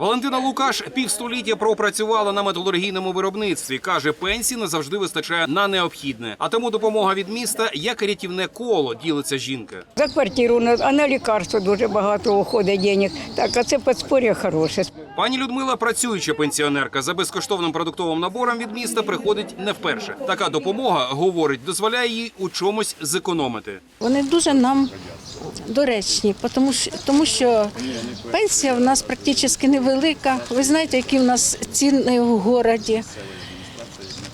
Валентина Лукаш півстоліття пропрацювала на металургійному виробництві. каже, пенсії не завжди вистачає на необхідне. А тому допомога від міста як рятівне коло ділиться жінка. За квартиру, на- а на лікарство дуже багато уходить денег. Так, а це подспор'я хороше. Пані Людмила, працююча пенсіонерка, за безкоштовним продуктовим набором від міста приходить не вперше. Така допомога, говорить, дозволяє їй у чомусь зекономити. Вони дуже нам доречні, тому що, тому що пенсія в нас практично невелика. Ви знаєте, які в нас ціни в місті.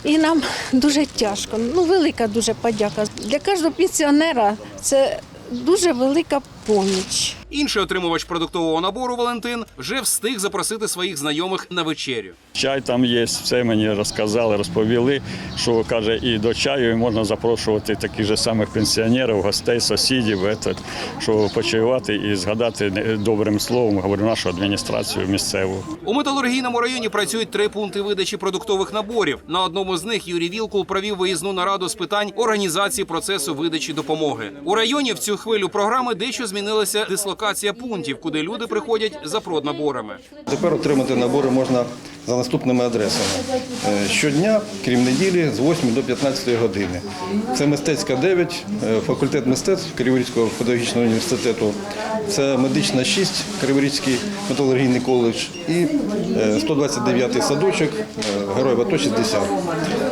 І нам дуже тяжко. Ну, велика дуже подяка. Для кожного пенсіонера це дуже велика поміч. Інший отримувач продуктового набору Валентин вже встиг запросити своїх знайомих на вечерю. Чай там є, все мені розказали, розповіли, що каже, і до чаю можна запрошувати таких же самих пенсіонерів, гостей, сусідів, этот, що почаювати і згадати добрим словом, говорю, нашу адміністрацію місцеву. У металургійному районі працюють три пункти видачі продуктових наборів. На одному з них Юрій Вілкул провів виїзну нараду з питань організації процесу видачі допомоги. У районі в цю хвилю програми дещо змінилася дислокація пунктів, куди люди приходять за проднаборами. Тепер отримати набори можна за наступними адресами. Е, Щодня, крім неділі, з 8 до 15 години. Це мистецька 9, е, факультет мистецтв Криворізького педагогічного університету. Це медична 6, Криворізький металургійний коледж і е, 129-й садочок, е, Героїв АТО 60.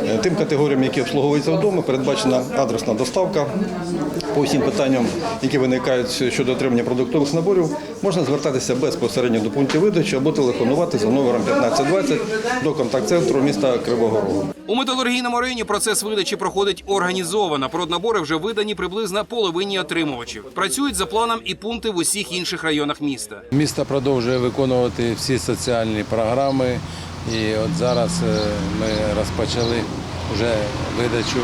Е, Тим категоріям, які обслуговуються вдома, передбачена адресна доставка. По всім питанням, які виникають щодо отримання продуктових наборів, можна звертатися безпосередньо до пунктів видачі або телефонувати за номером 1520 до контакт-центру міста Кривого Рогу. У металургійному районі процес видачі проходить організовано. Проднабори вже видані приблизно половині отримувачів. Працюють за планом і пункти в усіх інших районах міста. Місто продовжує виконувати всі соціальні програми. І от зараз е, ми розпочали вже видачу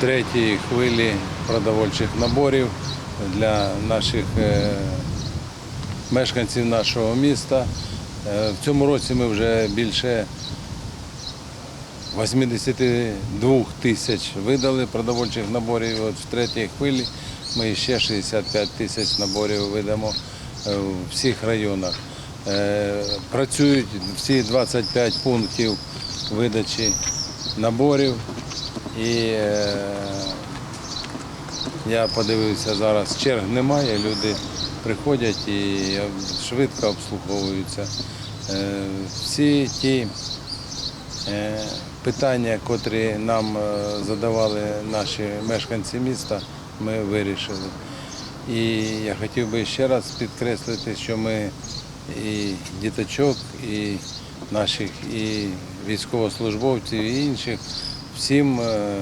третьої хвилі продовольчих наборів для наших е, мешканців нашого міста. Е, В цьому році ми вже більше 82 тисяч видали продовольчих наборів. От в третій хвилі ми ще 65 тисяч наборів видамо е, в всіх районах. Працюють всі 25 пунктів видачі наборів. І е, я подивився зараз, черг немає, люди приходять і швидко обслуговуються. Е, Всі ті Е, Питання, котрі нам задавали наші мешканці міста, ми вирішили. І я хотів би ще раз підкреслити, що ми і діточок, і наших і військовослужбовців, і інших всім е,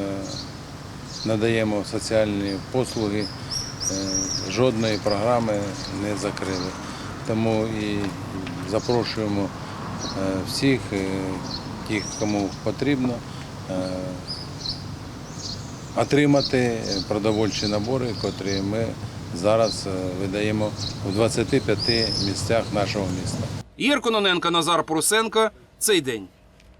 надаємо соціальні послуги. Е, Жодної програми не закрили. Тому і запрошуємо е, всіх, тих, кому потрібно, отримати продовольчі набори, котрі ми зараз видаємо в 25 місцях нашого міста. Ігор Кононенко, Назар Прусенко. Цей день.